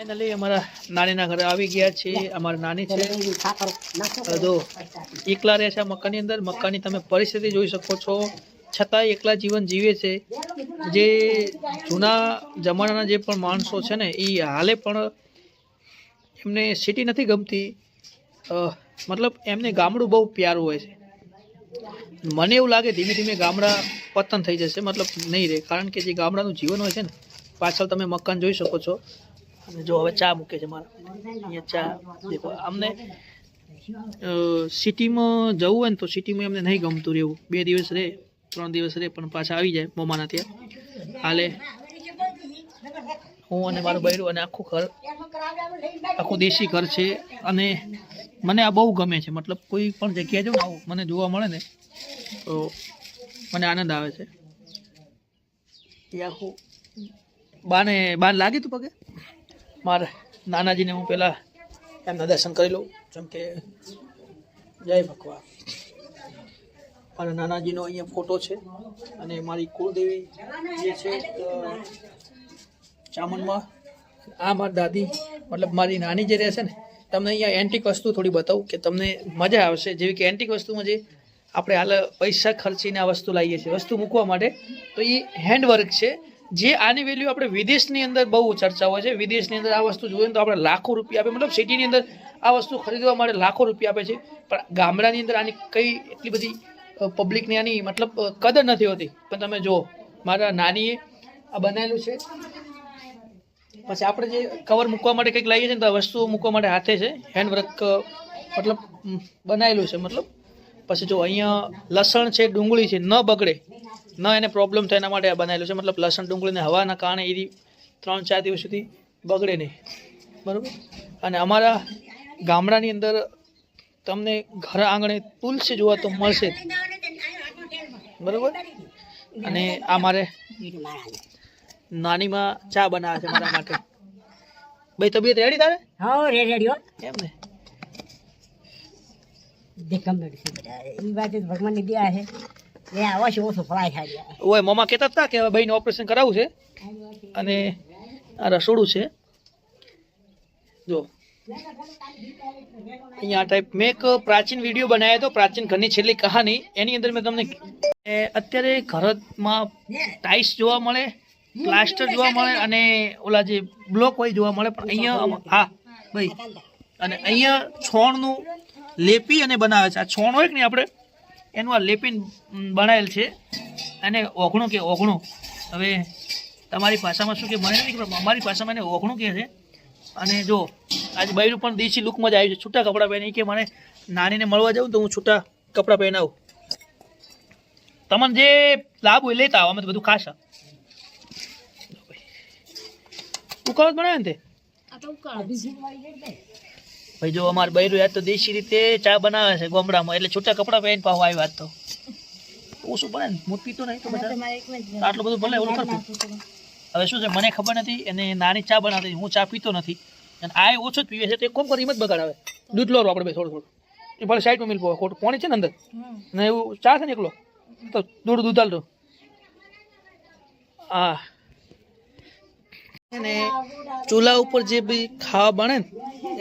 Finally અમારા નાનીના ઘરે આવી ગયા છે અમારા નાની છે. જો એકલા રહે છે મકાનની અંદર. મકાનની તમે પરિસ્થિતિ જોઈ શકો છો. છતાં એકલા જીવન જીવે છે. જે જૂના જમાનાના જે પણ માણસો છે ને એ હાલે પણ એમને સિટી નથી ગમતી. મતલબ એમને ગામડું બહુ પ્યારું હોય છે. મને એવું લાગે ધીમે ધીમે ગામડા પતન થઈ જશે. મતલબ નહીં રહે કારણ કે જે ગામડાનું જીવન હોય છે ને પાછળ તમે મકાન જોઈ શકો છો. જો હવે ચા મૂકે છે મારા. અહીંયા ચા દેખો. અમને સિટીમાં જવું હોય ને તો સિટીમાં એમને નહીં ગમતું રહેવું. બે દિવસ રહે, ત્રણ દિવસ રહે, પણ પાછા આવી જાય મોમાના ત્યાં. હાલે. હું અને મારું બૈરું અને આખું ઘર, આખું દેશી ઘર છે અને મને આ બહુ ગમે છે. મતલબ કોઈ પણ જગ્યાએ જો આવું, મને જોવા મળે ને, તો મને આનંદ આવે છે. એ આખું બાને બાને લાગે તું પગે? મારે નાનાજીને હું પહેલાં એમના દર્શન કરી લઉં, જેમ કે જય ભગવાન. મારા નાનાજીનો અહીંયા ફોટો છે અને મારી કુળદેવી જે છે ચામનમાં આ મારી દાદી, મતલબ મારી નાની જે રહેશે ને, તમને અહીંયા એન્ટિક વસ્તુ થોડી બતાવું કે તમને મજા આવશે. જેવી કે એન્ટિક વસ્તુમાં જે આપણે હાલ પૈસા ખર્ચીને આ વસ્તુ લાવીએ છીએ. વસ્તુ મૂકવા માટે તો એ હેન્ડવર્ક છે. જે આની વેલ્યુ આપણે વિદેશની અંદર બહુ ચર્ચા હોય છે. વિદેશની અંદર આ વસ્તુ જોઈએ તો આપણે લાખો રૂપિયા આપે, મતલબ સિટીની અંદર આ વસ્તુ ખરીદવા માટે લાખો રૂપિયા આપે છે. પણ ગામડાની અંદર આની કઈ એટલી બધી પબ્લિકની આની મતલબ કદર નથી હોતી. પણ તમે જુઓ, મારા નાનીએ આ બનાવેલું છે. પછી આપણે જે કવર મૂકવા માટે કંઈક લાવીએ છીએ ને તો આ વસ્તુ મૂકવા માટે હાથે છે. હેન્ડવર્ક મતલબ બનાવેલું છે મતલબ. પછી જો અહીંયા લસણ છે, ડુંગળી છે, ન બગડે. ન એને પ્રોબ્લેમ થાય એના માટે આ બનાવેલું છે. મતલબ લસણ ડુંગળીને હવાના કારણે એ ત્રણ ચાર દિવસ સુધી બગડે નહીં. બરાબર? અને અમારા ગામડાની અંદર તમને ઘર આંગણે તુલસી જોવા તો મળશે જ. બરાબર? અને આ મારે નાનીમાં ચા બનાવે છે મારા માટે. ભાઈ તબિયત રેડી તારે? હા રેડી એમ ને? દેખમ મેડિસિન એ વાત ભગવાનની દયા છે. ઓય મમ્મા હતા કે હવે ભાઈને ઓપરેશન કરાવવું છે. અને આ રસોડું છે. જો. અહીંયા ટાઈપ મેં એક પ્રાચીન વીડિયો બનાવ્યો હતો, પ્રાચીન ઘરની છેલ્લી કહાની. એની અંદર મેં તમને અત્યારે ઘરમાં ટાઇલ્સ જોવા મળે, પ્લાસ્ટર જોવા મળે અને ઓલા જે બ્લોક હોય જોવા મળે. પણ અહીંયા હા, ભાઈ. અને અહીંયા છોણનું લેપી અને બનાવે છે. આ છોણ હોય કે નહીં આપણે? એનું આ લેપિન બનાવેલ છે. અને ઓઘણું કે ઓઘણું હવે તમારી ભાષામાં શું કે મને નથી ખબર અમારી ભાષામાં એને ઓઘણું કહે છે. અને જો, આજે બૈરું પણ દેશી લુકમાં જ આવ્યું છે. છૂટા કપડાં પહેરી કે મને નાનીને મળવા જાઉં તો હું છૂટા કપડાં પહેરાવું. તમને જે લાભ હોય લેતા આવો, અમે તો બધું ખાશા ઉકાળો જ બનાવે ને તે? ભાઈ જો અમારે બૈરું યાદ તો દેશી રીતે ચા બનાવે છે ગોમડામાં એટલે છૂટા કપડાં પહેરીને પાછું આવ્યા વાત તો. ઓછું બને? ને હું પીતો નહીં તો બધા આટલું બધું ભલે ઓલું કરતું હવે શું છે મને ખબર નથી અને નાની ચા બનાવતી હું ચા પીતો નથી. અને આ ઓછો જ પીવે છે તો એક કોમ કરી હિંમત બગાડાવે દૂધ લો આપણે બે થોડું થોડું. એ ભલે સાઈડમાં મિલ પો ખોટું. પાણી છે ને અંદર? ને એવું ચા છે ને એકલો? તો દૂધ દૂધ હાલ હા. અને ચૂલા ઉપર જે બી ખાવા બને ને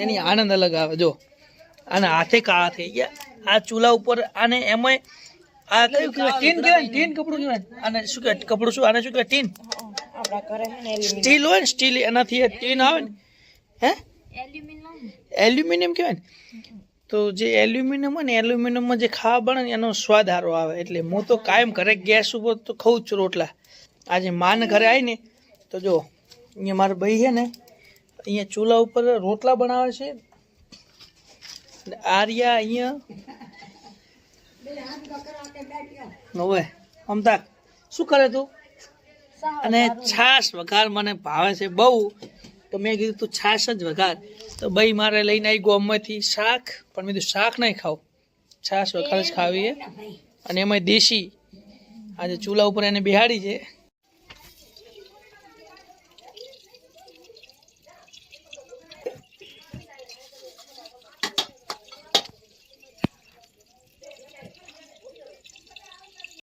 એની આનંદ અલગ આવે. જો અને હાથે કાળા થઈ ગયા આ ચૂલા ઉપર આને એમાંય આ કયું કહેવાય? ટીન કહેવાય? ટીન કપડું કહેવાય? અને શું કહેવાય? કપડું શું? આને શું કહેવાય? ટીન? સ્ટીલ હોય ને સ્ટીલ એનાથી એ ટીન આવે ને. હે? એલ્યુમિનિયમ કહેવાય ને? તો જે એલ્યુમિનિયમ હોય ને એલ્યુમિનિયમમાં જે ખાવા બને ને એનો સ્વાદ સારો આવે. એટલે હું તો કાયમ ઘરે ગેસ ઉપર તો ખાઉં જ છું રોટલા. આજે માન ઘરે આવી ને તો જો અહીંયા મારા ભાઈ છે ને, અહીંયા ચૂલા ઉપર રોટલા બનાવે છે. આર્યા અહીંયા. હવે મમતા શું કરે તું? અને છાશ વઘાર મને ભાવે છે બહુ. તો મેં કીધું તું છાશ જ વઘાર. તો ભાઈ મારે લઈને આવી ગોમમાંથી શાક, પણ મેં કીધું શાક નહીં ખાવ. છાશ વઘાર જ ખાવીએ અને એમાં દેશી. આજે ચૂલા ઉપર એને બિહાડી છે.